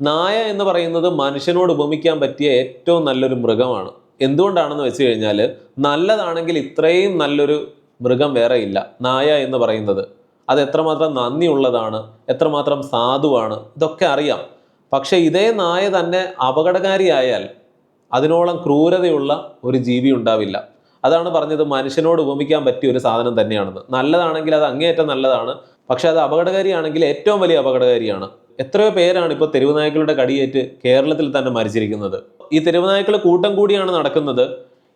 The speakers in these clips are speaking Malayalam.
നായ എന്ന് പറയുന്നത് മനുഷ്യനോട് ഉപമിക്കാൻ പറ്റിയ ഏറ്റവും നല്ലൊരു മൃഗമാണ്. എന്തുകൊണ്ടാണെന്ന് വെച്ച് കഴിഞ്ഞാൽ നല്ലതാണെങ്കിൽ ഇത്രയും നല്ലൊരു മൃഗം വേറെ ഇല്ല. നായ എന്ന് പറയുന്നത്. അത് എത്രമാത്രം നന്ദിയുള്ളതാണ് എത്രമാത്രം സാധുവാണ് ഇതൊക്കെ അറിയാം. പക്ഷേ ഇതേ നായ തന്നെ അപകടകാരിയായാൽ അതിനോളം ക്രൂരതയുള്ള ഒരു ജീവി ഉണ്ടാവില്ല. അതാണ് പറഞ്ഞത് മനുഷ്യനോട് ഉപമിക്കാൻ പറ്റിയ ഒരു സാധനം തന്നെയാണെന്ന്. നല്ലതാണെങ്കിൽ അത് അങ്ങേയറ്റം നല്ലതാണ്. പക്ഷേ അത് അപകടകാരിയാണെങ്കിൽ ഏറ്റവും വലിയ അപകടകാരിയാണ്. എത്രയോ പേരാണ് ഇപ്പോൾ തെരുവുനായ്ക്കളുടെ കടിയേറ്റ് കേരളത്തിൽ തന്നെ മരിച്ചിരിക്കുന്നത്. ഈ തെരുവുനായ്ക്കൾ കൂട്ടം കൂടിയാണ് നടക്കുന്നത്.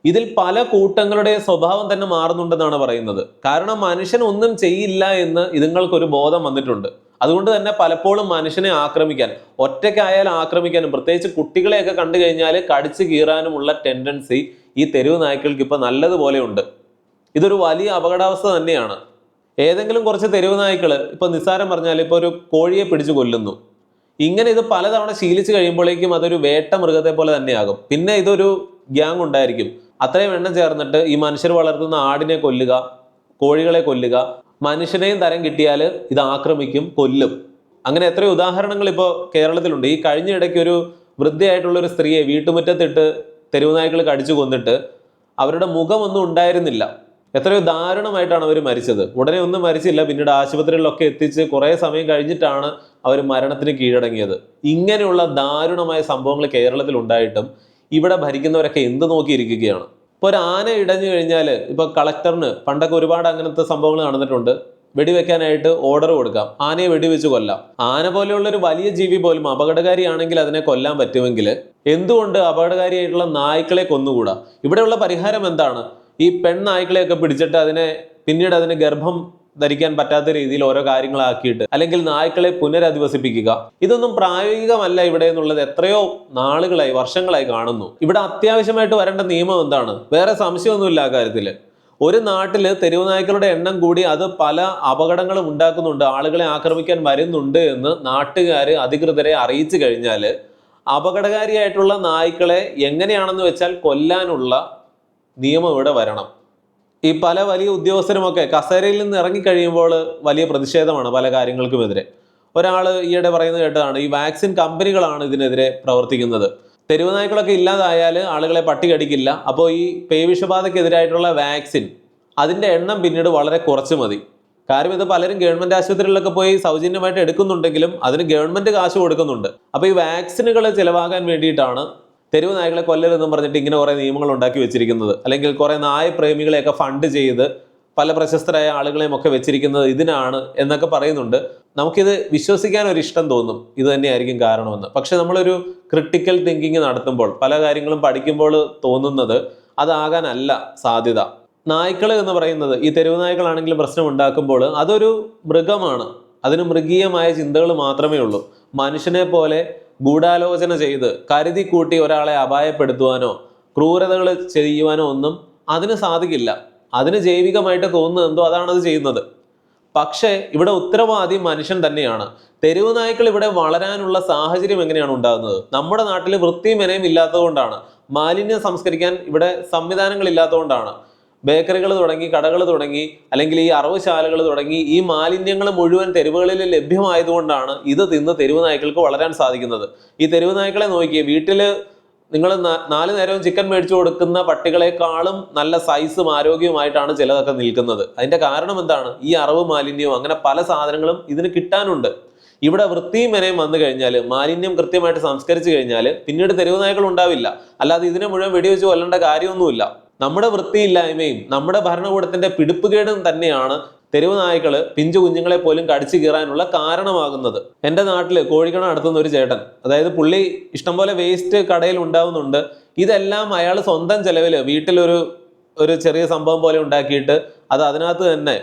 ഇതിൽ പല കൂട്ടങ്ങളുടെ സ്വഭാവം തന്നെ മാറുന്നുണ്ടെന്നാണ് പറയുന്നത്. കാരണം മനുഷ്യൻ ഒന്നും ചെയ്യില്ല എന്ന് ഇതുങ്ങൾക്കൊരു ബോധം വന്നിട്ടുണ്ട്. അതുകൊണ്ട് തന്നെ പലപ്പോഴും മനുഷ്യനെ ആക്രമിക്കാൻ ഒറ്റയ്ക്കായാൽ ആക്രമിക്കാനും പ്രത്യേകിച്ച് കുട്ടികളെയൊക്കെ കണ്ടു കഴിഞ്ഞാൽ കടിച്ചു കീറാനുമുള്ള ടെൻഡൻസി ഈ തെരുവ് നായ്ക്കൾക്ക് ഇപ്പം നല്ലതുപോലെ ഉണ്ട്. ഇതൊരു വലിയ അപകടാവസ്ഥ തന്നെയാണ്. ഏതെങ്കിലും കുറച്ച് തെരുവ് നായ്ക്കൾ ഇപ്പൊ നിസ്സാരം പറഞ്ഞാൽ ഇപ്പൊ ഒരു കോഴിയെ പിടിച്ചു കൊല്ലുന്നു. ഇങ്ങനെ ഇത് പലതവണ ശീലിച്ചു കഴിയുമ്പോഴേക്കും അതൊരു വേട്ട മൃഗത്തെ പോലെ തന്നെയാകും. പിന്നെ ഇതൊരു ഗ്യാങ് ഉണ്ടായിരിക്കും. അത്രയും എണ്ണം ചേർന്നിട്ട് ഈ മനുഷ്യർ വളർത്തുന്ന ആടിനെ കൊല്ലുക കോഴികളെ കൊല്ലുക മനുഷ്യനെയും തരം കിട്ടിയാൽ ഇത് ആക്രമിക്കും കൊല്ലും. അങ്ങനെ എത്രയോ ഉദാഹരണങ്ങൾ ഇപ്പോൾ കേരളത്തിലുണ്ട്. ഈ കഴിഞ്ഞ ഇടയ്ക്ക് ഒരു വൃദ്ധയായിട്ടുള്ള ഒരു സ്ത്രീയെ വീട്ടുമുറ്റത്തിട്ട് തെരുവുനായ്ക്കൾ കടിച്ചു കൊന്നിട്ട് അവരുടെ മുഖമൊന്നും ഉണ്ടായിരുന്നില്ല. എത്രയോ ദാരുണമായിട്ടാണ് അവർ മരിച്ചത്. ഉടനെ ഒന്നും മരിച്ചില്ല. പിന്നീട് ആശുപത്രികളിലൊക്കെ എത്തിച്ച് കുറേ സമയം കഴിഞ്ഞിട്ടാണ് അവർ മരണത്തിന് കീഴടങ്ങിയത്. ഇങ്ങനെയുള്ള ദാരുണമായ സംഭവങ്ങൾ കേരളത്തിൽ ഉണ്ടായിട്ടും ഇവിടെ ഭരിക്കുന്നവരൊക്കെ എന്ത് നോക്കിയിരിക്കുകയാണ്? ഇപ്പോൾ ഒരു ആന ഇടഞ്ഞു കഴിഞ്ഞാൽ ഇപ്പോൾ കളക്ടറിന് പണ്ടൊക്കെ ഒരുപാട് അങ്ങനത്തെ സംഭവങ്ങൾ നടന്നിട്ടുണ്ട്. വെടിവെക്കാനായിട്ട് ഓർഡർ കൊടുക്കാം. ആനയെ വെടിവെച്ച് കൊല്ലാം. ആന പോലെയുള്ള ഒരു വലിയ ജീവി പോലും അപകടകാരിയാണെങ്കിൽ അതിനെ കൊല്ലാൻ പറ്റുമെങ്കിൽ എന്തുകൊണ്ട് അപകടകാരിയായിട്ടുള്ള നായ്ക്കളെ കൊന്നുകൂടാ? ഇവിടെയുള്ള പരിഹാരം എന്താണ്? ഈ പെൺനായ്ക്കളെയൊക്കെ പിടിച്ചിട്ട് അതിനെ പിന്നീട് അതിന് ഗർഭം ധരിക്കാൻ പറ്റാത്ത രീതിയിൽ ഓരോ കാര്യങ്ങളാക്കിയിട്ട് അല്ലെങ്കിൽ നായ്ക്കളെ പുനരധിവസിപ്പിക്കുക. ഇതൊന്നും പ്രായോഗികമല്ല ഇവിടെ എന്നുള്ളത് എത്രയോ നാളുകളായി വർഷങ്ങളായി കാണുന്നു. ഇവിടെ അത്യാവശ്യമായിട്ട് വരേണ്ട നിയമം എന്താണ്? വേറെ സംശയമൊന്നുമില്ല ആ കാര്യത്തിൽ. ഒരു നാട്ടിൽ തെരുവ് നായ്ക്കളുടെ എണ്ണം കൂടി അത് പല അപകടങ്ങളും ഉണ്ടാക്കുന്നുണ്ട് ആളുകളെ ആക്രമിക്കാൻ വരുന്നുണ്ട് എന്ന് നാട്ടുകാർ അധികൃതരെ അറിയിച്ചു കഴിഞ്ഞാൽ അപകടകാരിയായിട്ടുള്ള നായ്ക്കളെ എങ്ങനെയാണെന്ന് വെച്ചാൽ കൊല്ലാനുള്ള നിയമം ഇവിടെ വരണം. ഈ പല വലിയ ഉദ്യോഗസ്ഥരുമൊക്കെ കസേരയിൽ നിന്ന് ഇറങ്ങിക്കഴിയുമ്പോൾ വലിയ പ്രതിഷേധമാണ് പല കാര്യങ്ങൾക്കുമെതിരെ. ഒരാൾ ഈയിടെ പറയുന്നത് കേട്ടതാണ് ഈ വാക്സിൻ കമ്പനികളാണ് ഇതിനെതിരെ പ്രവർത്തിക്കുന്നത്. തെരുവ് നായ്ക്കളൊക്കെ ഇല്ലാതായാൽ ആളുകളെ പട്ടി കടിക്കില്ല. അപ്പോൾ ഈ പേവിഷബാധയ്ക്കെതിരായിട്ടുള്ള വാക്സിൻ അതിന്റെ എണ്ണം പിന്നീട് വളരെ കുറച്ച് മതി. കാര്യം ഇത് പലരും ഗവൺമെന്റ് ആശുപത്രികളിലൊക്കെ പോയി സൗജന്യമായിട്ട് എടുക്കുന്നുണ്ടെങ്കിലും അതിന് ഗവൺമെന്റ് കാശ് കൊടുക്കുന്നുണ്ട്. അപ്പോൾ ഈ വാക്സിനുകൾ ചിലവാകാൻ വേണ്ടിയിട്ടാണ് തെരുവ് നായ്ക്കളെ കൊല്ലരുതെന്നും പറഞ്ഞിട്ട് ഇങ്ങനെ കുറേ നിയമങ്ങൾ ഉണ്ടാക്കി വെച്ചിരിക്കുന്നത്. അല്ലെങ്കിൽ കുറേ നായ പ്രേമികളെയൊക്കെ ഫണ്ട് ചെയ്ത് പല പ്രശസ്തരായ ആളുകളെയും ഒക്കെ വെച്ചിരിക്കുന്നത് ഇതിനാണ് എന്നൊക്കെ പറയുന്നുണ്ട്. നമുക്കിത് വിശ്വസിക്കാൻ ഒരു ഇഷ്ടം തോന്നും. ഇത് തന്നെയായിരിക്കും കാരണമെന്ന്. പക്ഷെ നമ്മളൊരു ക്രിട്ടിക്കൽ തിങ്കിങ് നടത്തുമ്പോൾ പല കാര്യങ്ങളും പഠിക്കുമ്പോൾ തോന്നുന്നത് അതാകാനല്ല സാധ്യത. നായ്ക്കൾ എന്ന് പറയുന്നത് ഈ തെരുവ് നായ്ക്കളാണെങ്കിലും പ്രശ്നം ഉണ്ടാക്കുമ്പോൾ അതൊരു മൃഗമാണ്. അതിന് മൃഗീയമായ ചിന്തകൾ മാത്രമേ ഉള്ളൂ. മനുഷ്യനെ പോലെ ഗൂഢാലോചന ചെയ്ത് കരുതി കൂട്ടി ഒരാളെ അപായപ്പെടുത്തുവാനോ ക്രൂരതകൾ ചെയ്യുവാനോ ഒന്നും അതിന് സാധിക്കില്ല. അതിന് ജൈവികമായിട്ട് തോന്നുന്നത് എന്തോ അതാണ് അത് ചെയ്യുന്നത്. പക്ഷേ ഇവിടെ ഉത്തരവാദി മനുഷ്യൻ തന്നെയാണ്. തെരുവ് നായ്ക്കൾ ഇവിടെ വളരാനുള്ള സാഹചര്യം എങ്ങനെയാണ് ഉണ്ടാകുന്നത്? നമ്മുടെ നാട്ടിൽ വൃത്തിയും മെനയും ഇല്ലാത്തതുകൊണ്ടാണ്. മാലിന്യം സംസ്കരിക്കാൻ ഇവിടെ സംവിധാനങ്ങൾ ഇല്ലാത്തതുകൊണ്ടാണ്. ബേക്കറികൾ തുടങ്ങി കടകൾ തുടങ്ങി അല്ലെങ്കിൽ ഈ അറവുശാലകൾ തുടങ്ങി ഈ മാലിന്യങ്ങൾ മുഴുവൻ തെരുവുകളിൽ ലഭ്യമായതുകൊണ്ടാണ് ഇത് തിന്ന് തെരുവ് നായ്ക്കൾക്ക് വളരാൻ സാധിക്കുന്നത്. ഈ തെരുവ് നായ്ക്കളെ നോക്കിയേ വീട്ടിൽ നിങ്ങൾ നാല് നേരവും ചിക്കൻ മേടിച്ചു കൊടുക്കുന്ന പട്ടികളെക്കാളും നല്ല സൈസും ആരോഗ്യവുമായിട്ടാണ് ചിലതൊക്കെ നിൽക്കുന്നത്. അതിന്റെ കാരണം എന്താണ്? ഈ അറവ് മാലിന്യവും അങ്ങനെ പല സാധനങ്ങളും ഇതിന് കിട്ടാനുണ്ട്. ഇവിടെ വൃത്തിയും മെനയും വന്നു കഴിഞ്ഞാൽ മാലിന്യം കൃത്യമായിട്ട് സംസ്കരിച്ചു കഴിഞ്ഞാൽ പിന്നീട് തെരുവ് നായ്ക്കൾ ഉണ്ടാവില്ല. അല്ലാതെ ഇതിനെ മുഴുവൻ വെടിവെച്ച് കൊല്ലേണ്ട കാര്യമൊന്നുമില്ല. നമ്മുടെ വൃത്തിയില്ലായ്മയും നമ്മുടെ ഭരണകൂടത്തിന്റെ പിടിപ്പുകേടും തന്നെയാണ് തെരുവ് നായ്ക്കൾ പിഞ്ചു കുഞ്ഞുങ്ങളെ പോലും കടിച്ചു കീറാനുള്ള കാരണമാകുന്നത്. എന്റെ നാട്ടിൽ കോഴിക്കണ നടത്തുന്ന ഒരു ചേട്ടൻ അതായത് പുള്ളി ഇഷ്ടംപോലെ വേസ്റ്റ് കടയിൽ ഉണ്ടാവുന്നുണ്ട്. ഇതെല്ലാം അയാൾ സ്വന്തം ചെലവിൽ വീട്ടിലൊരു ഒരു ചെറിയ സംഭവം പോലെ ഉണ്ടാക്കിയിട്ട് അത് അതിനകത്ത് തന്നെ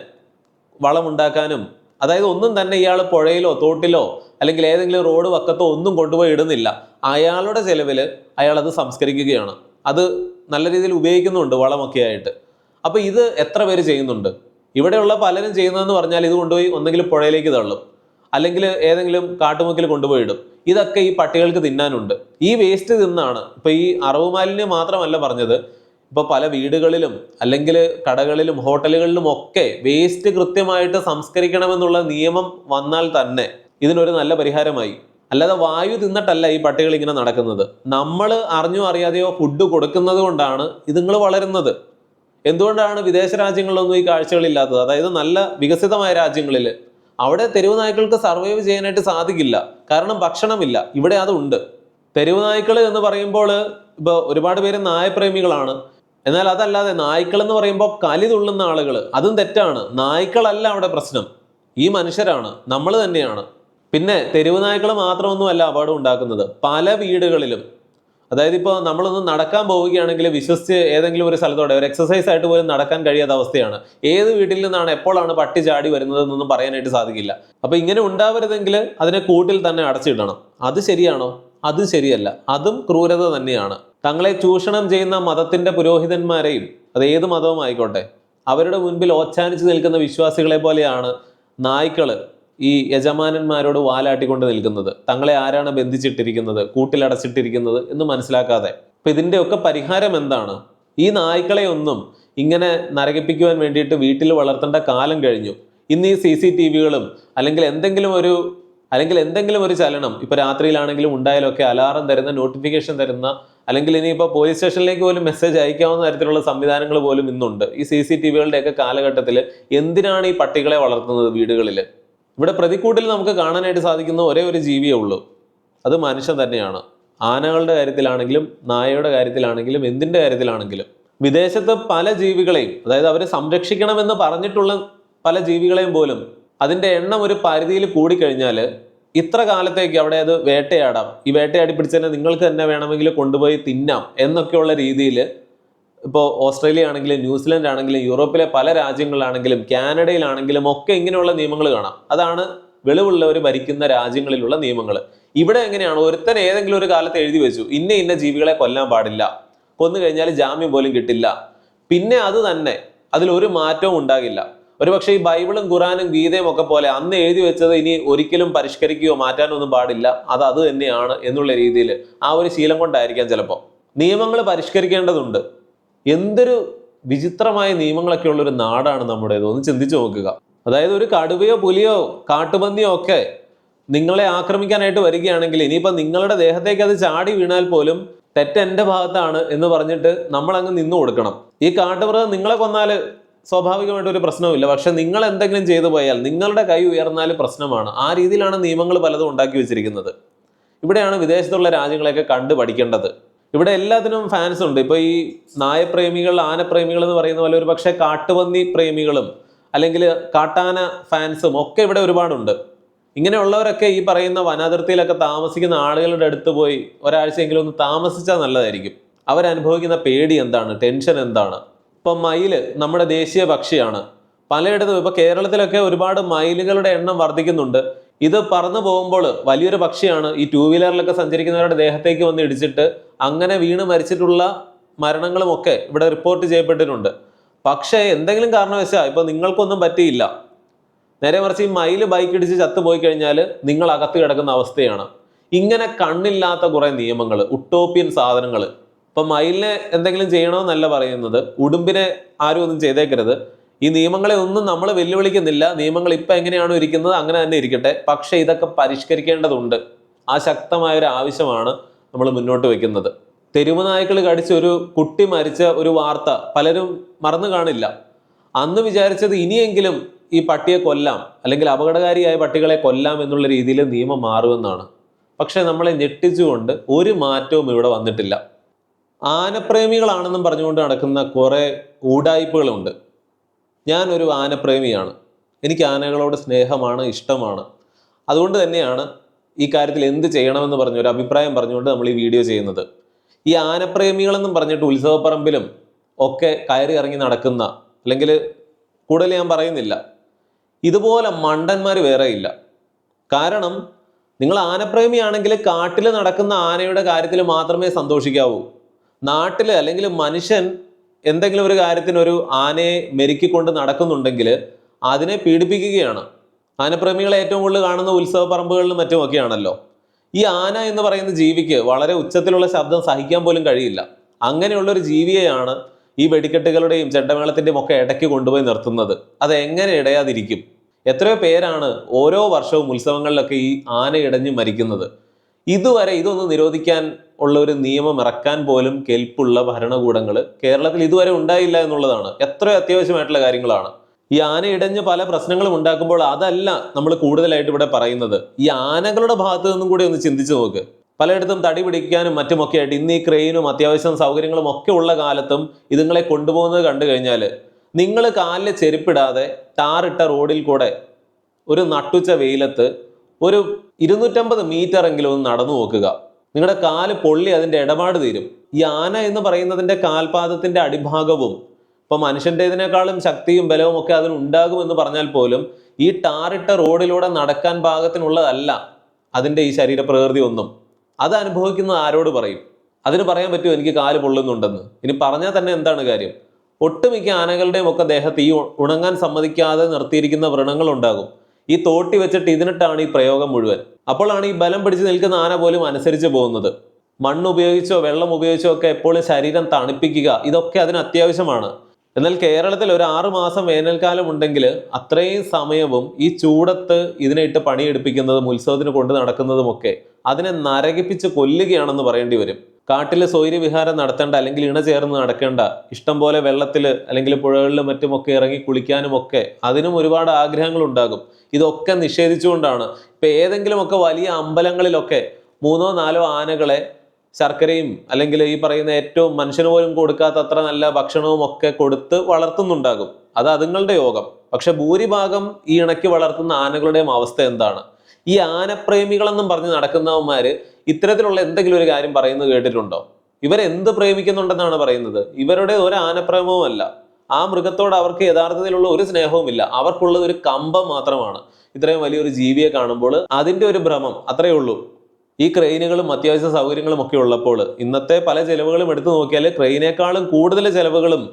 വളം ഉണ്ടാക്കാനും അതായത് ഒന്നും തന്നെ ഇയാൾ പുഴയിലോ തോട്ടിലോ അല്ലെങ്കിൽ ഏതെങ്കിലും റോഡ് വക്കത്തോ ഒന്നും കൊണ്ടുപോയി ഇടുന്നില്ല. അയാളുടെ ചെലവിൽ അയാൾ അത് സംസ്കരിക്കുകയാണ്. അത് നല്ല രീതിയിൽ ഉപയോഗിക്കുന്നുണ്ട് വളമൊക്കെ ആയിട്ട്. അപ്പോൾ ഇത് എത്ര പേര് ചെയ്യുന്നുണ്ട്? ഇവിടെയുള്ള പലരും ചെയ്യുന്നതെന്ന് പറഞ്ഞാൽ ഇത് കൊണ്ടുപോയി ഒന്നെങ്കിലും പുഴയിലേക്ക് തള്ളും. അല്ലെങ്കിൽ ഏതെങ്കിലും കാട്ടുമുക്കിൽ കൊണ്ടുപോയി ഇടും ഇതൊക്കെ ഈ പട്ടികൾക്ക് തിന്നാനുണ്ട്. ഈ വേസ്റ്റ് തിന്നാണ്. ഇപ്പൊ ഈ അറവ് മാലിന്യം മാത്രമല്ല പറഞ്ഞത്. ഇപ്പൊ പല വീടുകളിലും അല്ലെങ്കിൽ കടകളിലും ഹോട്ടലുകളിലും ഒക്കെ വേസ്റ്റ് കൃത്യമായിട്ട് സംസ്കരിക്കണമെന്നുള്ള നിയമം വന്നാൽ തന്നെ ഇതിനൊരു നല്ല പരിഹാരമായി. അല്ലാതെ വായു തിന്നിട്ടല്ല ഈ പട്ടികൾ ഇങ്ങനെ നടക്കുന്നത്. നമ്മൾ അറിഞ്ഞോ അറിയാതെയോ ഫുഡ് കൊടുക്കുന്നത് കൊണ്ടാണ് ഇതുങ്ങൾ വളരുന്നത്. എന്തുകൊണ്ടാണ് വിദേശ രാജ്യങ്ങളിലൊന്നും ഈ കാഴ്ചകളില്ലാത്തത് അതായത് നല്ല വികസിതമായ രാജ്യങ്ങളിൽ അവിടെ തെരുവ് നായ്ക്കൾക്ക് സർവൈവ് ചെയ്യാനായിട്ട് സാധിക്കില്ല. കാരണം ഭക്ഷണമില്ല. ഇവിടെ അതുണ്ട് തെരുവ് നായ്ക്കൾ എന്ന് പറയുമ്പോൾ ഇപ്പോൾ ഒരുപാട് പേര് നായപ്രേമികളാണ്. എന്നാൽ അതല്ലാതെ നായ്ക്കൾ എന്ന് പറയുമ്പോൾ കലി തുള്ളുന്ന ആളുകൾ അതും തെറ്റാണ്. നായ്ക്കളല്ല അവിടെ പ്രശ്നം. ഈ മനുഷ്യരാണ്. നമ്മൾ തന്നെയാണ്. പിന്നെ തെരുവ് നായ്ക്കൾ മാത്രമൊന്നുമല്ല അപകടം ഉണ്ടാക്കുന്നത്. പല വീടുകളിലും. അതായത് ഇപ്പോൾ നമ്മളൊന്ന് നടക്കാൻ പോവുകയാണെങ്കിൽ വിശ്വസിച്ച് ഏതെങ്കിലും ഒരു സ്ഥലത്തോടെ ഒരു എക്സസൈസ് ആയിട്ട് പോലും നടക്കാൻ കഴിയാത്ത അവസ്ഥയാണ്. ഏത് വീട്ടിൽ നിന്നാണ് എപ്പോഴാണ് പട്ടി ചാടി വരുന്നതെന്നൊന്നും പറയാനായിട്ട് സാധിക്കില്ല. അപ്പൊ ഇങ്ങനെ ഉണ്ടാവരുതെങ്കിൽ അതിനെ കൂട്ടിൽ തന്നെ അടച്ചിടണം. അത് ശരിയാണോ? അത് ശരിയല്ല. അതും ക്രൂരത തന്നെയാണ്. തങ്ങളെ ചൂഷണം ചെയ്യുന്ന മതത്തിന്റെ പുരോഹിതന്മാരെയും അത് ഏത് മതവും ആയിക്കോട്ടെ അവരുടെ മുൻപിൽ ഓച്ചാനിച്ച് നിൽക്കുന്ന വിശ്വാസികളെ പോലെയാണ് നായ്ക്കൾ. ഈ യജമാനന്മാരോട് വാലാട്ടിക്കൊണ്ട് നിൽക്കുന്നത്. തങ്ങളെ ആരാണ് ബന്ധിച്ചിട്ടിരിക്കുന്നത്? കൂട്ടിലടച്ചിട്ടിരിക്കുന്നത് എന്ന് മനസ്സിലാക്കാതെ. അപ്പൊ ഇതിന്റെയൊക്കെ പരിഹാരം എന്താണ്? ഈ നായ്ക്കളെ ഒന്നും ഇങ്ങനെ നരകിപ്പിക്കുവാൻ വേണ്ടിയിട്ട് വീട്ടിൽ വളർത്തേണ്ട കാലം കഴിഞ്ഞു. ഇന്ന് ഈ സി സി ടി വികളും അല്ലെങ്കിൽ എന്തെങ്കിലും ഒരു അല്ലെങ്കിൽ എന്തെങ്കിലും ഒരു ചലനം ഇപ്പൊ രാത്രിയിലാണെങ്കിലും ഉണ്ടായാലൊക്കെ അലാറം തരുന്ന നോട്ടിഫിക്കേഷൻ തരുന്ന അല്ലെങ്കിൽ ഇനിയിപ്പോൾ പോലീസ് സ്റ്റേഷനിലേക്ക് പോലും മെസ്സേജ് അയക്കാവുന്ന തരത്തിലുള്ള സംവിധാനങ്ങൾ പോലും ഇന്നുണ്ട്. ഈ സി സി ടി വികളുടെയൊക്കെ കാലഘട്ടത്തിൽ എന്തിനാണ് ഈ പട്ടികളെ വളർത്തുന്നത് വീടുകളിൽ ഇവിടെ പ്രതിക്കൂട്ടിൽ നമുക്ക് കാണാനായിട്ട് സാധിക്കുന്ന ഒരേ ഒരു ജീവിയേ ഉള്ളൂ. അത് മനുഷ്യൻ തന്നെയാണ്. ആനകളുടെ കാര്യത്തിലാണെങ്കിലും നായയുടെ കാര്യത്തിലാണെങ്കിലും എന്തിന്റെ കാര്യത്തിലാണെങ്കിലും. വിദേശത്ത് പല ജീവികളെയും അതായത് അവരെ സംരക്ഷിക്കണമെന്ന് പറഞ്ഞിട്ടുള്ള പല ജീവികളെയും പോലും അതിന്റെ എണ്ണം ഒരു പരിധിയിൽ കൂടിക്കഴിഞ്ഞാൽ ഇത്ര കാലത്തേക്ക് അവിടെ അത് വേട്ടയാടാം. ഈ വേട്ടയാടി പിടിച്ചതിനെ നിങ്ങൾക്ക് തന്നെ വേണമെങ്കിൽ കൊണ്ടുപോയി തിന്നാം എന്നൊക്കെയുള്ള രീതിയിൽ ഇപ്പോൾ ഓസ്ട്രേലിയ ആണെങ്കിലും ന്യൂസിലൻഡ് ആണെങ്കിലും യൂറോപ്പിലെ പല രാജ്യങ്ങളിലാണെങ്കിലും കാനഡയിലാണെങ്കിലും ഒക്കെ ഇങ്ങനെയുള്ള നിയമങ്ങൾ കാണാം. അതാണ് വെളിവുള്ളവർ ഭരിക്കുന്ന രാജ്യങ്ങളിലുള്ള നിയമങ്ങൾ. ഇവിടെ എങ്ങനെയാണ്? ഒരുത്തൻ ഏതെങ്കിലും ഒരു കാലത്ത് എഴുതി വെച്ചു ഇന്ന ഇന്ന ജീവികളെ കൊല്ലാൻ പാടില്ല. കൊന്നു കഴിഞ്ഞാൽ ജാമ്യം പോലും കിട്ടില്ല. പിന്നെ അത് തന്നെ അതിലൊരു മാറ്റവും ഉണ്ടാകില്ല. ഒരുപക്ഷെ ഈ ബൈബിളും ഖുറാനും ഗീതയും ഒക്കെ പോലെ അന്ന് എഴുതി വെച്ചത് ഇനി ഒരിക്കലും പരിഷ്കരിക്കുകയോ മാറ്റാനോ ഒന്നും പാടില്ല. അത് അത് തന്നെയാണ് എന്നുള്ള രീതിയിൽ ആ ഒരു ശീലം കൊണ്ടായിരിക്കാം ചിലപ്പോൾ നിയമങ്ങൾ പരിഷ്കരിക്കേണ്ടതുണ്ട്. എന്തൊരു വിചിത്രമായ നിയമങ്ങളൊക്കെ ഉള്ള ഒരു നാടാണ് നമ്മുടേത്. ഒന്ന് ചിന്തിച്ചു നോക്കുക. അതായത് ഒരു കടുവയോ പുലിയോ കാട്ടുപന്നിയോ ഒക്കെ നിങ്ങളെ ആക്രമിക്കാനായിട്ട് വരികയാണെങ്കിൽ ഇനിയിപ്പോൾ നിങ്ങളുടെ ദേഹത്തേക്ക് അത് ചാടി വീണാൽ പോലും തെറ്റ് എന്റെ ഭാഗത്താണ് എന്ന് പറഞ്ഞിട്ട് നമ്മൾ അങ്ങ് നിന്നു കൊടുക്കണം. ഈ കാട്ടുമൃഗം നിങ്ങളെ കൊന്നാൽ സ്വാഭാവികമായിട്ട് ഒരു പ്രശ്നവുമില്ല. പക്ഷെ നിങ്ങൾ എന്തെങ്കിലും ചെയ്തു പോയാൽ നിങ്ങളുടെ കൈ ഉയർന്നാൽ പ്രശ്നമാണ്. ആ രീതിയിലാണ് നിയമങ്ങൾ പലതും ഉണ്ടാക്കി വെച്ചിരിക്കുന്നത്. ഇവിടെയാണ് വിദേശത്തുള്ള രാജ്യങ്ങളെയൊക്കെ കണ്ടു പഠിക്കേണ്ടത് ഇവിടെ എല്ലാത്തിനും ഫാൻസ് ഉണ്ട്. ഇപ്പോൾ ഈ നായപ്രേമികൾ ആനപ്രേമികൾ എന്ന് പറയുന്ന പോലെ ഒരു പക്ഷേ കാട്ടുപന്നി പ്രേമികളും അല്ലെങ്കിൽ കാട്ടാന ഫാൻസും ഒക്കെ ഇവിടെ ഒരുപാടുണ്ട്. ഇങ്ങനെയുള്ളവരൊക്കെ ഈ പറയുന്ന വനാതിർത്തിയിലൊക്കെ താമസിക്കുന്ന ആളുകളുടെ അടുത്ത് പോയി ഒരാഴ്ചയെങ്കിലും ഒന്ന് താമസിച്ചാൽ നല്ലതായിരിക്കും. അവരനുഭവിക്കുന്ന പേടി എന്താണ്? ടെൻഷൻ എന്താണ്? ഇപ്പം മയിൽ നമ്മുടെ ദേശീയ പക്ഷിയാണ്. പലയിടത്തും ഇപ്പൊ കേരളത്തിലൊക്കെ ഒരുപാട് മയിലുകളുടെ എണ്ണം വർദ്ധിക്കുന്നുണ്ട്. ഇത് പറന്നു പോകുമ്പോൾ വലിയൊരു പക്ഷിയാണ്. ഈ ടൂ വീലറിലൊക്കെ സഞ്ചരിക്കുന്നവരുടെ ദേഹത്തേക്ക് വന്ന് ഇടിച്ചിട്ട് അങ്ങനെ വീണ് മരിച്ചിട്ടുള്ള മരണങ്ങളുമൊക്കെ ഇവിടെ റിപ്പോർട്ട് ചെയ്യപ്പെട്ടിട്ടുണ്ട്. പക്ഷേ എന്തെങ്കിലും കാരണവശാൽ ഇപ്പം നിങ്ങൾക്കൊന്നും പറ്റിയില്ല. നേരെ മറിച്ച് ഈ മയിൽ ബൈക്ക് ഇടിച്ച് ചത്തുപോയി കഴിഞ്ഞാൽ നിങ്ങൾ അകത്ത് കിടക്കുന്ന അവസ്ഥയാണ്. ഇങ്ങനെ കണ്ണില്ലാത്ത കുറേ നിയമങ്ങൾ ഉട്ടോപ്യൻ സാധനങ്ങൾ ഇപ്പം മയിലിനെ എന്തെങ്കിലും ചെയ്യണമെന്നല്ല പറയുന്നത്. ഉടുമ്പിനെ ആരും ഒന്നും ചെയ്തേക്കരുത്. ഈ നിയമങ്ങളെ ഒന്നും നമ്മൾ വെല്ലുവിളിക്കുന്നില്ല. നിയമങ്ങൾ ഇപ്പം എങ്ങനെയാണോ ഇരിക്കുന്നത് അങ്ങനെ തന്നെ ഇരിക്കട്ടെ. പക്ഷേ ഇതൊക്കെ പരിഷ്കരിക്കേണ്ടതുണ്ട്. ആ ശക്തമായ ഒരു ആവശ്യമാണ് നമ്മൾ മുന്നോട്ട് വെക്കുന്നത്. തെരുവ് നായ്ക്കൾ ഒരു കുട്ടി മരിച്ച ഒരു വാർത്ത പലരും മറന്നു കാണില്ല. അന്ന് വിചാരിച്ചത് ഇനിയെങ്കിലും ഈ പട്ടിയെ കൊല്ലാം അല്ലെങ്കിൽ അപകടകാരിയായ പട്ടികളെ കൊല്ലാം എന്നുള്ള രീതിയിൽ നിയമം മാറുമെന്നാണ്. പക്ഷേ നമ്മളെ ഞെട്ടിച്ചുകൊണ്ട് ഒരു മാറ്റവും ഇവിടെ വന്നിട്ടില്ല. ആനപ്രേമികളാണെന്നും പറഞ്ഞുകൊണ്ട് നടക്കുന്ന കുറേ ഊടായ്പകളുണ്ട് ഞാനൊരു ആനപ്രേമിയാണ്. എനിക്ക് ആനകളോട് സ്നേഹമാണ് ഇഷ്ടമാണ്. അതുകൊണ്ട് തന്നെയാണ് ഈ കാര്യത്തിൽ എന്ത് ചെയ്യണമെന്ന് പറഞ്ഞ ഒരു അഭിപ്രായം പറഞ്ഞുകൊണ്ട് നമ്മൾ ഈ വീഡിയോ ചെയ്യുന്നത്. ഈ ആനപ്രേമികളെന്നും പറഞ്ഞിട്ട് ഉത്സവപ്പറമ്പിലും ഒക്കെ കയറി ഇറങ്ങി നടക്കുന്ന അല്ലെങ്കിൽ കൂടുതൽ ഞാൻ പറയുന്നില്ല ഇതുപോലെ മണ്ടന്മാർ വേറെ ഇല്ല. കാരണം നിങ്ങൾ ആനപ്രേമിയാണെങ്കിൽ കാട്ടിൽ നടക്കുന്ന ആനയുടെ കാര്യത്തിൽ മാത്രമേ സന്തോഷിക്കാവൂ. നാട്ടിൽ അല്ലെങ്കിൽ മനുഷ്യൻ എന്തെങ്കിലും ഒരു കാര്യത്തിന് ഒരു ആനയെ മെരുക്കിക്കൊണ്ട് നടക്കുന്നുണ്ടെങ്കിൽ അതിനെ പീഡിപ്പിക്കുകയാണ്. ആനപ്രേമികളെ ഏറ്റവും കൂടുതൽ കാണുന്ന ഉത്സവ പറമ്പുകളിലും മറ്റുമൊക്കെയാണല്ലോ. ഈ ആന എന്ന് പറയുന്ന ജീവിക്ക് വളരെ ഉച്ചത്തിലുള്ള ശബ്ദം സഹിക്കാൻ പോലും കഴിയില്ല. അങ്ങനെയുള്ള ഒരു ജീവിയെയാണ് ഈ വെടിക്കെട്ടുകളുടെയും ചെണ്ടമേളത്തിന്റെയും ഒക്കെ ഇടയ്ക്ക് കൊണ്ടുപോയി നിർത്തുന്നത്. അത് എങ്ങനെ ഇടയാതിരിക്കും? എത്രയോ പേരാണ് ഓരോ വർഷവും ഉത്സവങ്ങളിലൊക്കെ ഈ ആന ഇടഞ്ഞ് മരിക്കുന്നത്. ഇതുവരെ ഇതൊന്ന് നിരോധിക്കാൻ ഉള്ള ഒരു നിയമം ഇറക്കാൻ പോലും കെൽപ്പുള്ള ഭരണകൂടങ്ങൾ കേരളത്തിൽ ഇതുവരെ ഉണ്ടായില്ല എന്നുള്ളതാണ്. എത്ര അത്യാവശ്യമായിട്ടുള്ള കാര്യങ്ങളാണ്. ഈ ആന ഇടഞ്ഞ് പല പ്രശ്നങ്ങളും ഉണ്ടാക്കുമ്പോൾ അതല്ല നമ്മൾ കൂടുതലായിട്ട് ഇവിടെ പറയുന്നത്. ഈ ആനകളുടെ ഭാഗത്തു നിന്നും കൂടി ഒന്ന് ചിന്തിച്ചു നോക്ക്. പലയിടത്തും തടി പിടിക്കാനും മറ്റുമൊക്കെ ആയിട്ട് ഇന്ന് ഈ ക്രെയിനും അത്യാവശ്യം സൗകര്യങ്ങളും ഒക്കെ ഉള്ള കാലത്തും ഇതുങ്ങളെ കൊണ്ടുപോകുന്നത് കണ്ടു കഴിഞ്ഞാൽ നിങ്ങൾ കാലിൽ ചെരുപ്പിടാതെ ടാറിട്ട റോഡിൽ കൂടെ ഒരു നട്ടുച്ച വെയിലത്ത് ഒരു ഇരുന്നൂറ്റമ്പത് മീറ്റർ എങ്കിലും ഒന്ന് നടന്നു നോക്കുക. നിങ്ങളുടെ കാൽ പൊള്ളി അതിന്റെ ഇടപാട് തീരും. ഈ ആന എന്ന് പറയുന്നതിന്റെ കാൽപാദത്തിന്റെ അടിഭാഗവും ഇപ്പം മനുഷ്യന്റെതിനേക്കാളും ശക്തിയും ബലവും ഒക്കെ അതിന് ഉണ്ടാകുമെന്ന് പറഞ്ഞാൽ പോലും ഈ ടാറിട്ട റോഡിലൂടെ നടക്കാൻ പാകത്തിനുള്ളതല്ല അതിന്റെ ഈ ശരീരപ്രകൃതി ഒന്നും. അത് അനുഭവിക്കുന്നത് ആരോട് പറയും? അതിന് പറയാൻ പറ്റുമോ എനിക്ക് കാൽ പൊള്ളുന്നുണ്ടെന്ന്? ഇനി പറഞ്ഞാൽ തന്നെ എന്താണ് കാര്യം? ഒട്ടുമിക്ക ആനകളുടെയും ഒക്കെ ദേഹത്ത് ഈ ഉണങ്ങാൻ സമ്മതിക്കാതെ നിർത്തിയിരിക്കുന്ന വ്രണങ്ങൾ ഉണ്ടാകും. ഈ തോട്ടി വെച്ചിട്ട് ഇതിനിട്ടാണ് ഈ പ്രയോഗം മുഴുവൻ. അപ്പോഴാണ് ഈ ബലം പിടിച്ച് നിൽക്കുന്ന ആന പോലും അനുസരിച്ച് പോകുന്നത്. മണ്ണ് ഉപയോഗിച്ചോ വെള്ളം ഉപയോഗിച്ചോ ഒക്കെ എപ്പോഴും ശരീരം തണുപ്പിക്കുക ഇതൊക്കെ അതിന് അത്യാവശ്യമാണ്. എന്നാൽ കേരളത്തിൽ ഒരു ആറ് മാസം വേനൽക്കാലം ഉണ്ടെങ്കിൽ അത്രയും സമയവും ഈ ചൂടത്ത് ഇതിനെ ഇട്ട് പണിയെടുപ്പിക്കുന്നതും ഉത്സവത്തിന് കൊണ്ട് നടക്കുന്നതുമൊക്കെ അതിനെ നരകിപ്പിച്ച് കൊല്ലുകയാണെന്ന് പറയേണ്ടി വരും. കാട്ടിൽ സൗര്യവിഹാരം നടത്തേണ്ട അല്ലെങ്കിൽ ഇണ ചേർന്ന് നടക്കേണ്ട ഇഷ്ടം പോലെ വെള്ളത്തിൽ അല്ലെങ്കിൽ പുഴകളിലും മറ്റുമൊക്കെ ഇറങ്ങി കുളിക്കാനുമൊക്കെ അതിനും ഒരുപാട് ആഗ്രഹങ്ങൾ ഉണ്ടാകും ഇതൊക്കെ നിഷേധിച്ചുകൊണ്ടാണ്. ഇപ്പം ഏതെങ്കിലുമൊക്കെ വലിയ അമ്പലങ്ങളിലൊക്കെ മൂന്നോ നാലോ ആനകളെ ശർക്കരയും അല്ലെങ്കിൽ ഈ പറയുന്ന ഏറ്റവും മനുഷ്യന് പോലും കൊടുക്കാത്ത അത്ര നല്ല ഭക്ഷണവും ഒക്കെ കൊടുത്ത് വളർത്തുന്നുണ്ടാകും. അത് അതുങ്ങളുടെ യോഗം. പക്ഷെ ഭൂരിഭാഗം ഈ ഇണക്കി വളർത്തുന്ന ആനകളുടെയും അവസ്ഥ എന്താണ്? ഈ ആനപ്രേമികളെന്നും പറഞ്ഞ് നടക്കുന്നവന്മാര് ഇത്തരത്തിലുള്ള എന്തെങ്കിലും ഒരു കാര്യം പറയുന്നത് കേട്ടിട്ടുണ്ടോ? ഇവരെന്ത് പ്രേമിക്കുന്നുണ്ടെന്നാണ് പറയുന്നത്? ഇവരുടെ ഒരു ആനപ്രേമവും അല്ല ആ മൃഗത്തോട് അവർക്ക് യഥാർത്ഥത്തിലുള്ള ഒരു സ്നേഹവുമില്ല. അവർക്കുള്ളത് ഒരു കമ്പം മാത്രമാണ്. ഇത്രയും വലിയൊരു ജീവിയെ കാണുമ്പോൾ അതിന്റെ ഒരു ഭ്രമം അത്രയേ ഉള്ളൂ. ഈ ക്രെയിനുകളും അത്യാവശ്യ സൗകര്യങ്ങളും ഒക്കെ ഉള്ളപ്പോൾ ഇന്നത്തെ പല ചെലവുകളും എടുത്തു നോക്കിയാൽ ക്രെയിനേക്കാളും കൂടുതൽ ചെലവുകളും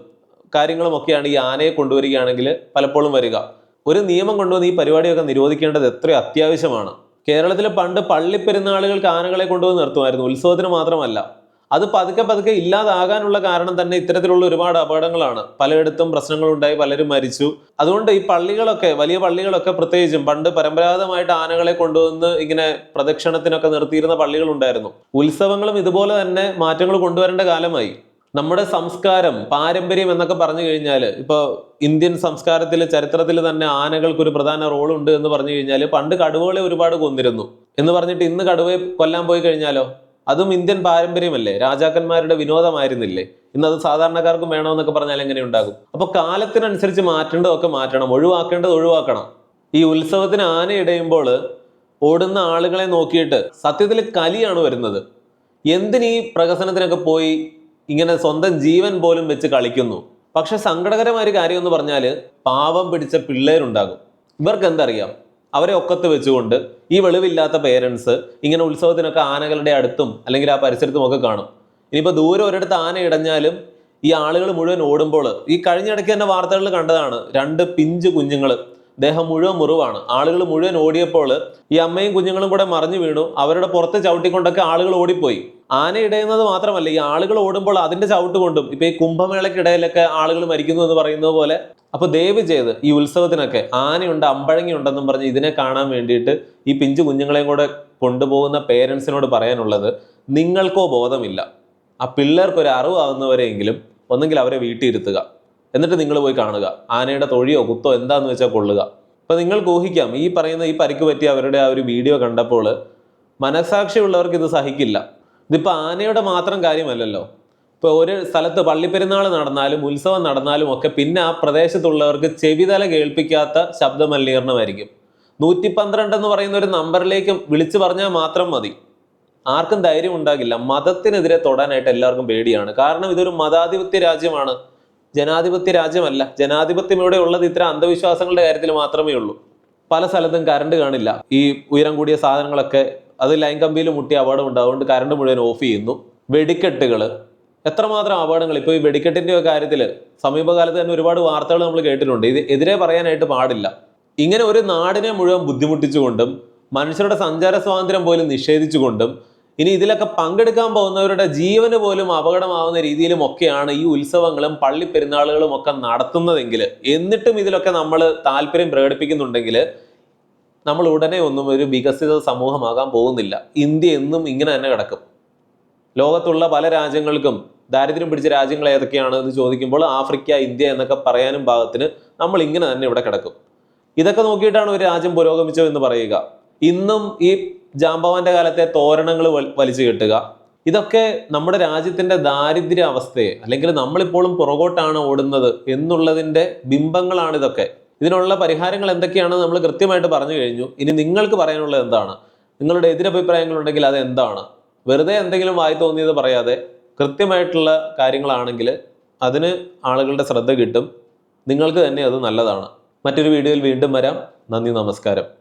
കാര്യങ്ങളും ഒക്കെയാണ് ഈ ആനയെ കൊണ്ടുവരികയാണെങ്കിൽ പലപ്പോഴും വരിക. ഒരു നിയമം കൊണ്ടുവന്ന് ഈ പരിപാടിയൊക്കെ നിരോധിക്കേണ്ടത് എത്ര അത്യാവശ്യമാണ്. കേരളത്തിൽ പണ്ട് പള്ളിപ്പെരുന്നാളുകൾക്ക് ആനകളെ കൊണ്ടുവന്ന് നിർത്തുമായിരുന്നു. ഉത്സവത്തിന് മാത്രമല്ല. അത് പതുക്കെ പതുക്കെ ഇല്ലാതാകാനുള്ള കാരണം തന്നെ ഇത്തരത്തിലുള്ള ഒരുപാട് അപകടങ്ങളാണ്. പലയിടത്തും പ്രശ്നങ്ങളുണ്ടായി പലരും മരിച്ചു. അതുകൊണ്ട് ഈ പള്ളികളൊക്കെ വലിയ പള്ളികളൊക്കെ പ്രത്യേകിച്ചും പണ്ട് പരമ്പരാഗതമായിട്ട് ആനകളെ കൊണ്ടുവന്ന് ഇങ്ങനെ പ്രദക്ഷിണത്തിനൊക്കെ നിർത്തിയിരുന്ന പള്ളികളുണ്ടായിരുന്നു. ഉത്സവങ്ങളും ഇതുപോലെ തന്നെ മാറ്റങ്ങൾ കൊണ്ടുവരേണ്ട കാലമായി. നമ്മുടെ സംസ്കാരം പാരമ്പര്യം എന്നൊക്കെ പറഞ്ഞു കഴിഞ്ഞാൽ ഇപ്പോൾ ഇന്ത്യൻ സംസ്കാരത്തിൽ ചരിത്രത്തിൽ തന്നെ ആനകൾക്ക് ഒരു പ്രധാന റോൾ ഉണ്ട് എന്ന് പറഞ്ഞു കഴിഞ്ഞാൽ പണ്ട് കടുവകളെ ഒരുപാട് കൊന്നിരുന്നു. എന്ന് പറഞ്ഞിട്ട് ഇന്ന് കടുവയെ കൊല്ലാൻ പോയി കഴിഞ്ഞാലോ? അതും ഇന്ത്യൻ പാരമ്പര്യമല്ലേ? രാജാക്കന്മാരുടെ വിനോദമായിരുന്നില്ലേ? ഇന്ന് അത് സാധാരണക്കാർക്കും വേണമെന്നൊക്കെ പറഞ്ഞാൽ എങ്ങനെ ഉണ്ടാകും? അപ്പോൾ കാലത്തിനനുസരിച്ച് മാറ്റേണ്ടതൊക്കെ മാറ്റണം ഒഴിവാക്കേണ്ടത് ഒഴിവാക്കണം. ഈ ഉത്സവത്തിന് ആന ഇടയുമ്പോൾ ഓടുന്ന ആളുകളെ നോക്കിയിട്ട് സത്യത്തിൽ കലിയാണ് വരുന്നത്. എന്തിനീ പ്രഹസനത്തിനൊക്കെ പോയി ഇങ്ങനെ സ്വന്തം ജീവൻ പോലും വെച്ച് കളിക്കുന്നു. പക്ഷെ സങ്കടകരമായ ഒരു കാര്യം എന്ന് പറഞ്ഞാൽ പാവം പിടിച്ച പിള്ളേരുണ്ടാകും. ഇവർക്ക് എന്തറിയാം? അവരെ ഒക്കത്ത് വെച്ചുകൊണ്ട് ഈ വെളിവില്ലാത്ത പേരൻസ് ഇങ്ങനെ ഉത്സവത്തിനൊക്കെ ആനകളുടെ അടുത്തും അല്ലെങ്കിൽ ആ പരിസരത്തും ഒക്കെ കാണും. ഇനിയിപ്പോൾ ദൂരെ ഒരിടത്ത് ആന ഇടഞ്ഞാലും ഈ ആളുകൾ മുഴുവൻ ഓടുമ്പോൾ ഈ കഴിഞ്ഞിടയ്ക്ക് തന്നെ വാർത്തകളിൽ കണ്ടതാണ്. രണ്ട് പിഞ്ച് കുഞ്ഞുങ്ങൾ ദേഹം മുഴുവൻ മുറിവാണ്. ആളുകൾ മുഴുവൻ ഓടിയപ്പോൾ ഈ അമ്മയും കുഞ്ഞുങ്ങളും കൂടെ മറിഞ്ഞു വീണു. അവരുടെ പുറത്ത് ചവിട്ടിക്കൊണ്ടൊക്കെ ആളുകൾ ഓടിപ്പോയി. ആന ഇടയുന്നത് മാത്രമല്ല ഈ ആളുകൾ ഓടുമ്പോൾ അതിന്റെ ചവിട്ട് കൊണ്ടും ഇപ്പൊ ഈ കുംഭമേളയ്ക്കിടയിലൊക്കെ ആളുകൾ മരിക്കുന്നു എന്ന് പറയുന്നത് പോലെ അപ്പൊ ദയവ് ചെയ്ത് ഈ ഉത്സവത്തിനൊക്കെ ആനയുണ്ട് അമ്പഴങ്ങി ഉണ്ടെന്നും പറഞ്ഞ് ഇതിനെ കാണാൻ വേണ്ടിയിട്ട് ഈ പിഞ്ചു കുഞ്ഞുങ്ങളെയും കൂടെ കൊണ്ടുപോകുന്ന പേരൻസിനോട് പറയാനുള്ളത് നിങ്ങൾക്കോ ബോധമില്ല. ആ പിള്ളേർക്കൊരു അറിവാകുന്നവരെയെങ്കിലും ഒന്നെങ്കിൽ അവരെ വീട്ടിൽ ഇരുത്തുക എന്നിട്ട് നിങ്ങൾ പോയി കാണുക. ആനയുടെ തൊഴിയോ കുത്തോ എന്താന്ന് വെച്ചാൽ കൊള്ളുക. അപ്പം നിങ്ങൾ ഊഹിക്കാം ഈ പറയുന്ന ഈ പരിക്ക് പറ്റിയ അവരുടെ ആ ഒരു വീഡിയോ കണ്ടപ്പോൾ മനസാക്ഷിയുള്ളവർക്ക് ഇത് സഹിക്കില്ല. ഇതിപ്പോൾ ആനയുടെ മാത്രം കാര്യമല്ലല്ലോ. ഇപ്പൊ ഒരു സ്ഥലത്ത് പള്ളിപ്പെരുന്നാൾ നടന്നാലും ഉത്സവം നടന്നാലും ഒക്കെ പിന്നെ ആ പ്രദേശത്തുള്ളവർക്ക് ചെവിതല കേൾപ്പിക്കാത്ത ശബ്ദ മലിനീകരണമായിരിക്കും നൂറ്റി പന്ത്രണ്ട് എന്ന് പറയുന്ന ഒരു നമ്പറിലേക്ക് വിളിച്ചു പറഞ്ഞാൽ മാത്രം മതി. ആർക്കും ധൈര്യം ഉണ്ടാകില്ല. മതത്തിനെതിരെ തൊടാനായിട്ട് എല്ലാവർക്കും പേടിയാണ്. കാരണം ഇതൊരു മതാധിപത്യ രാജ്യമാണ്. ജനാധിപത്യ രാജ്യമല്ല. ജനാധിപത്യം ഇവിടെ ഉള്ളത് ഇത്ര അന്ധവിശ്വാസങ്ങളുടെ കാര്യത്തിൽ മാത്രമേ ഉള്ളൂ. പല സ്ഥലത്തും കറണ്ട് കാണില്ല. ഈ ഉയരം കൂടിയ സാധനങ്ങളൊക്കെ അത് ലൈൻ കമ്പിയിൽ മുട്ടി അപകടമുണ്ട് അതുകൊണ്ട് കറണ്ട് മുഴുവൻ ഓഫ് ചെയ്യുന്നു. വെടിക്കെട്ടുകൾ എത്രമാത്രം അപകടങ്ങൾ? ഇപ്പോൾ ഈ വെടിക്കെട്ടിന്റെ ഒക്കെ കാര്യത്തിൽ സമീപകാലത്ത് തന്നെ ഒരുപാട് വാർത്തകൾ നമ്മൾ കേട്ടിട്ടുണ്ട്. ഇത് എതിരെ പറയാനായിട്ട് പാടില്ല. ഇങ്ങനെ ഒരു നാടിനെ മുഴുവൻ ബുദ്ധിമുട്ടിച്ചുകൊണ്ടും മനുഷ്യരുടെ സഞ്ചാര സ്വാതന്ത്ര്യം പോലും നിഷേധിച്ചുകൊണ്ടും ഇനി ഇതിലൊക്കെ പങ്കെടുക്കാൻ പോകുന്നവരുടെ ജീവന് പോലും അപകടമാവുന്ന രീതിയിലും ഒക്കെയാണ് ഈ ഉത്സവങ്ങളും പള്ളി പെരുന്നാളുകളും ഒക്കെ നടത്തുന്നതെങ്കിൽ. എന്നിട്ടും ഇതിലൊക്കെ നമ്മൾ താല്പര്യം പ്രകടിപ്പിക്കുന്നുണ്ടെങ്കിൽ നമ്മൾ ഉടനെ ഒന്നും ഒരു വികസിത സമൂഹമാകാൻ പോകുന്നില്ല. ഇന്ത്യ എന്നും ഇങ്ങനെ തന്നെ കിടക്കും. ലോകത്തുള്ള പല രാജ്യങ്ങൾക്കും ദാരിദ്ര്യം പിടിച്ച രാജ്യങ്ങൾ ഏതൊക്കെയാണ് എന്ന് ചോദിക്കുമ്പോൾ ആഫ്രിക്ക ഇന്ത്യ എന്നൊക്കെ പറയാനും ഭാഗത്തിന് നമ്മൾ ഇങ്ങനെ തന്നെ ഇവിടെ കിടക്കും. ഇതൊക്കെ നോക്കിയിട്ടാണ് ഒരു രാജ്യം പുരോഗമിച്ചതെന്ന് പറയുക. ഇന്നും ഈ ജാമ്പവാന്റെ കാലത്തെ തോരണങ്ങൾ വലിച്ചു കെട്ടുക. ഇതൊക്കെ നമ്മുടെ രാജ്യത്തിന്റെ ദാരിദ്ര്യ അവസ്ഥയെ അല്ലെങ്കിൽ നമ്മളിപ്പോഴും പുറകോട്ടാണ് ഓടുന്നത് എന്നുള്ളതിന്റെ ബിംബങ്ങളാണ് ഇതൊക്കെ. ഇതിനുള്ള പരിഹാരങ്ങൾ എന്തൊക്കെയാണെന്ന് നമ്മൾ കൃത്യമായിട്ട് പറഞ്ഞു കഴിഞ്ഞു. ഇനി നിങ്ങൾക്ക് പറയാനുള്ളത് എന്താണ്? നിങ്ങളുടെ എതിരഭിപ്രായങ്ങൾ ഉണ്ടെങ്കിൽ അത് എന്താണ്? വെറുതെ എന്തെങ്കിലും വായി തോന്നിയത് പറയാതെ കൃത്യമായിട്ടുള്ള കാര്യങ്ങളാണെങ്കിൽ അതിന് ആളുകളുടെ ശ്രദ്ധ കിട്ടും. നിങ്ങൾക്ക് തന്നെ അത് നല്ലതാണ്. മറ്റൊരു വീഡിയോയിൽ വീണ്ടും വരാം. നന്ദി നമസ്കാരം.